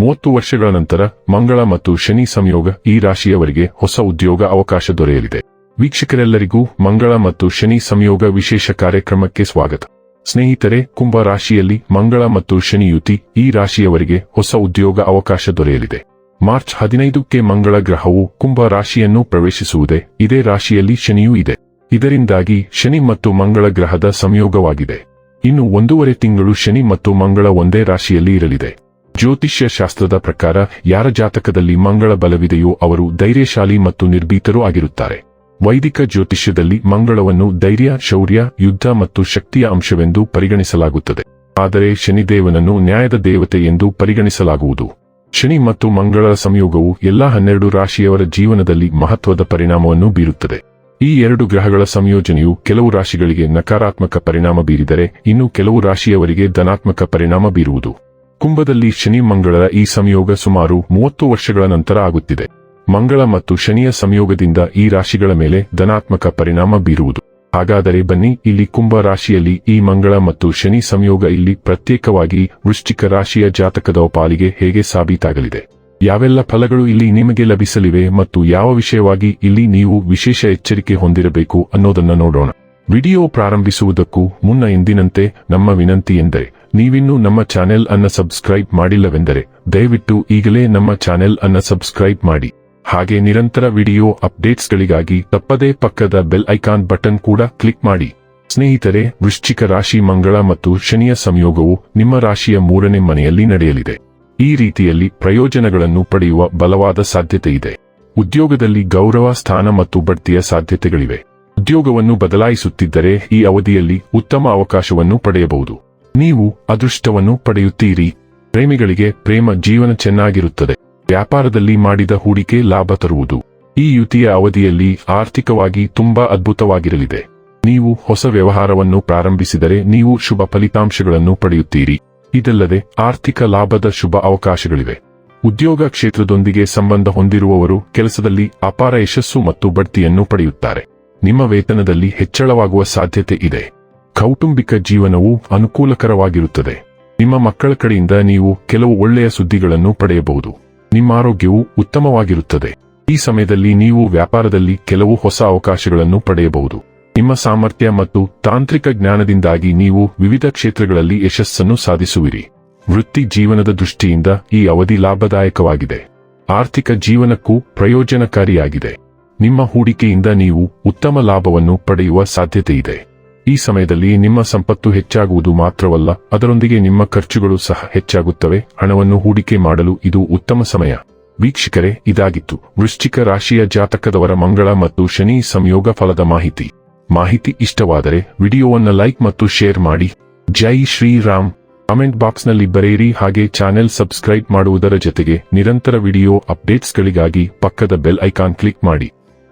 ಮೂವತ್ತು ವರ್ಷಗಳ ನಂತರ, ಮಂಗಳ ಮತ್ತು ಶನಿ ಸಂಯೋಗ ಈ ರಾಶಿಯವರಿಗೆ ಹೊಸ ಉದ್ಯೋಗ ಅವಕಾಶ ದೊರೆಯಲಿದೆ. ವೀಕ್ಷಕರೆಲ್ಲರಿಗೂ ಮಂಗಳ ಮತ್ತು ಶನಿ ಸಂಯೋಗ ವಿಶೇಷ ಕಾರ್ಯಕ್ರಮಕ್ಕೆ ಸ್ವಾಗತ. ಸ್ನೇಹಿತರೆ, ಕುಂಭ ರಾಶಿಯಲ್ಲಿ ಮಂಗಳ ಮತ್ತು ಶನಿಯುತಿ ಈ ರಾಶಿಯವರಿಗೆ ಹೊಸ ಉದ್ಯೋಗ ಅವಕಾಶ ದೊರೆಯಲಿದೆ. ಮಾರ್ಚ್ ಹದಿನೈದಕ್ಕೆ ಮಂಗಳ ಗ್ರಹವು ಕುಂಭ ರಾಶಿಯನ್ನು ಪ್ರವೇಶಿಸುವುದೇ ಇದೇ ರಾಶಿಯಲ್ಲಿ ಶನಿಯೂ ಇದೆ. ಇದರಿಂದಾಗಿ ಶನಿ ಮತ್ತು ಮಂಗಳ ಗ್ರಹದ ಸಂಯೋಗವಾಗಿದೆ. ಇನ್ನು ಒಂದೂವರೆ ತಿಂಗಳು ಶನಿ ಮತ್ತು ಮಂಗಳ ಒಂದೇ ರಾಶಿಯಲ್ಲಿ ಇರಲಿದೆ. ಜ್ಯೋತಿಷ್ಯ ಶಾಸ್ತ್ರದ ಪ್ರಕಾರ ಯಾರ ಜಾತಕದಲ್ಲಿ ಮಂಗಳ ಬಲವಿದೆಯೋ ಅವರು ಧೈರ್ಯಶಾಲಿ ಮತ್ತು ನಿರ್ಭೀತರೂ ಆಗಿರುತ್ತಾರೆ. ವೈದಿಕ ಜ್ಯೋತಿಷ್ಯದಲ್ಲಿ ಮಂಗಳವನ್ನು ಧೈರ್ಯ, ಶೌರ್ಯ, ಯುದ್ಧ ಮತ್ತು ಶಕ್ತಿಯ ಅಂಶವೆಂದು ಪರಿಗಣಿಸಲಾಗುತ್ತದೆ. ಆದರೆ ಶನಿದೇವನನ್ನು ನ್ಯಾಯದ ದೇವತೆ ಎಂದು ಪರಿಗಣಿಸಲಾಗುವುದು. ಶನಿ ಮತ್ತು ಮಂಗಳ ಸಂಯೋಗವು ಎಲ್ಲಾ ಹನ್ನೆರಡು ರಾಶಿಯವರ ಜೀವನದಲ್ಲಿ ಮಹತ್ವದ ಪರಿಣಾಮವನ್ನು ಬೀರುತ್ತದೆ. ಈ ಎರಡು ಗ್ರಹಗಳ ಸಂಯೋಜನೆಯು ಕೆಲವು ರಾಶಿಗಳಿಗೆ ನಕಾರಾತ್ಮಕ ಪರಿಣಾಮ ಬೀರಿದರೆ, ಇನ್ನು ಕೆಲವು ರಾಶಿಯವರಿಗೆ ಧನಾತ್ಮಕ ಪರಿಣಾಮ ಬೀರುವುದು. ಕುಂಭದಲ್ಲಿ ಶನಿ ಮಂಗಳರ ಈ ಸಂಯೋಗ ಸುಮಾರು ಮೂವತ್ತು ವರ್ಷಗಳ ನಂತರ ಆಗುತ್ತಿದೆ. ಮಂಗಳ ಮತ್ತು ಶನಿಯ ಸಂಯೋಗದಿಂದ ಈ ರಾಶಿಗಳ ಮೇಲೆ ಧನಾತ್ಮಕ ಪರಿಣಾಮ ಬೀರುವುದು. ಹಾಗಾದರೆ ಬನ್ನಿ, ಇಲ್ಲಿ ಕುಂಭ ರಾಶಿಯಲ್ಲಿ ಈ ಮಂಗಳ ಮತ್ತು ಶನಿ ಸಂಯೋಗ ಇಲ್ಲಿ ಪ್ರತ್ಯೇಕವಾಗಿ ವೃಶ್ಚಿಕ ರಾಶಿಯ ಜಾತಕದ ಪಾಲಿಗೆ ಹೇಗೆ ಸಾಬೀತಾಗಲಿದೆ? ಯಾವೆಲ್ಲ ಫಲಗಳು ಇಲ್ಲಿ ನಿಮಗೆ ಲಭಿಸಲಿವೆ ಮತ್ತು ಯಾವ ವಿಷಯವಾಗಿ ಇಲ್ಲಿ ನೀವು ವಿಶೇಷ ಎಚ್ಚರಿಕೆ ಹೊಂದಿರಬೇಕು ಅನ್ನೋದನ್ನ ನೋಡೋಣ. ವಿಡಿಯೋ ಪ್ರಾರಂಭಿಸುವುದಕ್ಕೂ ಮುನ್ನ ಎಂದಿನಂತೆ ನಮ್ಮ ವಿನಂತಿ ಎಂದರೆ ನೀವಿನ್ನೂ ನಮ್ಮ ಚಾನೆಲ್ ಅನ್ನ ಸಬ್ಸ್ಕ್ರೈಬ್ ಮಾಡಿಲ್ಲವೆಂದರೆ ದಯವಿಟ್ಟು ಈಗಲೇ ನಮ್ಮ ಚಾನೆಲ್ ಅನ್ನ ಸಬ್ಸ್ಕ್ರೈಬ್ ಮಾಡಿ. ಹಾಗೆ ನಿರಂತರ ವಿಡಿಯೋ ಅಪ್ಡೇಟ್ಸ್ಗಳಿಗಾಗಿ ತಪ್ಪದೇ ಪಕ್ಕದ ಬೆಲ್ ಐಕಾನ್ ಬಟನ್ ಕೂಡ ಕ್ಲಿಕ್ ಮಾಡಿ. ಸ್ನೇಹಿತರೆ, ವೃಶ್ಚಿಕ ರಾಶಿ ಮಂಗಳ ಮತ್ತು ಶನಿಯ ಸಂಯೋಗವು ನಿಮ್ಮ ರಾಶಿಯ ಮೂರನೇ ಮನೆಯಲ್ಲಿ ನಡೆಯಲಿದೆ. ಈ ರೀತಿಯಲ್ಲಿ ಪ್ರಯೋಜನಗಳನ್ನು ಪಡೆಯುವ ಬಲವಾದ ಸಾಧ್ಯತೆ ಇದೆ. ಉದ್ಯೋಗದಲ್ಲಿ ಗೌರವ, ಸ್ಥಾನ ಮತ್ತು ಬಡ್ತಿಯ ಸಾಧ್ಯತೆಗಳಿವೆ. ಉದ್ಯೋಗವನ್ನು ಬದಲಾಯಿಸುತ್ತಿದ್ದರೆ ಈ ಅವಧಿಯಲ್ಲಿ ಉತ್ತಮ ಅವಕಾಶವನ್ನು ಪಡೆಯಬಹುದು. ನೀವು ಅದೃಷ್ಟವನ್ನು ಪಡೆಯುತ್ತೀರಿ. ಪ್ರೇಮಿಗಳಿಗೆ ಪ್ರೇಮ ಜೀವನ ಚೆನ್ನಾಗಿರುತ್ತದೆ. ವ್ಯಾಪಾರದಲ್ಲಿ ಮಾಡಿದ ಹೂಡಿಕೆ ಲಾಭ ತರುವುದು. ಈ ಯುತಿಯ ಅವಧಿಯಲ್ಲಿ ಆರ್ಥಿಕವಾಗಿ ತುಂಬಾ ಅದ್ಭುತವಾಗಿರಲಿದೆ. ನೀವು ಹೊಸ ವ್ಯವಹಾರವನ್ನು ಪ್ರಾರಂಭಿಸಿದರೆ ನೀವು ಶುಭ ಫಲಿತಾಂಶಗಳನ್ನು ಪಡೆಯುತ್ತೀರಿ. ಇದಲ್ಲದೆ ಆರ್ಥಿಕ ಲಾಭದ ಶುಭ ಅವಕಾಶಗಳಿವೆ. ಉದ್ಯೋಗ ಕ್ಷೇತ್ರದೊಂದಿಗೆ ಸಂಬಂಧ ಹೊಂದಿರುವವರು ಕೆಲಸದಲ್ಲಿ ಅಪಾರ ಯಶಸ್ಸು ಮತ್ತು ಬಡ್ತಿಯನ್ನು ಪಡೆಯುತ್ತಾರೆ. ನಿಮ್ಮ ವೇತನದಲ್ಲಿ ಹೆಚ್ಚಳವಾಗುವ ಸಾಧ್ಯತೆ ಇದೆ. ಕೌಟುಂಬಿಕ ಜೀವನವು ಅನುಕೂಲಕರವಾಗಿರುತ್ತದೆ. ನಿಮ್ಮ ಮಕ್ಕಳ ಕಡೆಯಿಂದ ನೀವು ಕೆಲವು ಒಳ್ಳೆಯ ಸುದ್ದಿಗಳನ್ನು ಪಡೆಯಬಹುದು. ನಿಮ್ಮ ಆರೋಗ್ಯವು ಉತ್ತಮವಾಗಿರುತ್ತದೆ. ಈ ಸಮಯದಲ್ಲಿ ನೀವು ವ್ಯಾಪಾರದಲ್ಲಿ ಕೆಲವು ಹೊಸ ಅವಕಾಶಗಳನ್ನು ಪಡೆಯಬಹುದು. ನಿಮ್ಮ ಸಾಮರ್ಥ್ಯ ಮತ್ತು ತಾಂತ್ರಿಕ ಜ್ಞಾನದಿಂದಾಗಿ ನೀವು ವಿವಿಧ ಕ್ಷೇತ್ರಗಳಲ್ಲಿ ಯಶಸ್ಸನ್ನು ಸಾಧಿಸುವಿರಿ. ವೃತ್ತಿ ಜೀವನದ ದೃಷ್ಟಿಯಿಂದ ಈ ಅವಧಿ ಲಾಭದಾಯಕವಾಗಿದೆ. ಆರ್ಥಿಕ ಜೀವನಕ್ಕೂ ಪ್ರಯೋಜನಕಾರಿಯಾಗಿದೆ. ನಿಮ್ಮ ಹೂಡಿಕೆಯಿಂದ ನೀವು ಉತ್ತಮ ಲಾಭವನ್ನು ಪಡೆಯುವ ಸಾಧ್ಯತೆ ಇದೆ ಈ ಸಮಯದಲ್ಲಿ ನಿಮ್ಮ ಸಂಪತ್ತು ಹೆಚ್ಚಾಗುವುದು ಮಾತ್ರವಲ್ಲ, ಅದರೊಂದಿಗೆ ನಿಮ್ಮ ಖರ್ಚುಗಳು ಸಹ ಹೆಚ್ಚಾಗುತ್ತವೆ. ಹಣವನ್ನು ಹೂಡಿಕೆ ಮಾಡಲು ಇದು ಉತ್ತಮ ಸಮಯ. ವೀಕ್ಷಕರೇ, ಇದಾಗಿತ್ತು. ವೃಶ್ಚಿಕ ರಾಶಿಯ ಜಾತಕದವರ ಮಂಗಳ ಮತ್ತು ಶನಿ ಸಂಯೋಗ ಫಲದ ಮಾಹಿತಿ. ಮಾಹಿತಿ ಇಷ್ಟವಾದರೆ ವಿಡಿಯೋವನ್ನು ಲೈಕ್ ಮತ್ತು ಶೇರ್ ಮಾಡಿ. ಜೈ ಶ್ರೀರಾಮ್. ಕಾಮೆಂಟ್ ಬಾಕ್ಸ್ನಲ್ಲಿ ಬರೆಯಿರಿ. ಹಾಗೆ ಚಾನೆಲ್ ಸಬ್ಸ್ಕ್ರೈಬ್ ಮಾಡುವುದರ ಜೊತೆಗೆ ನಿರಂತರ ವಿಡಿಯೋ ಅಪ್ಡೇಟ್ಸ್ಗಳಿಗಾಗಿ ಪಕ್ಕದ ಬೆಲ್ ಐಕಾನ್ ಕ್ಲಿಕ್ ಮಾಡಿ.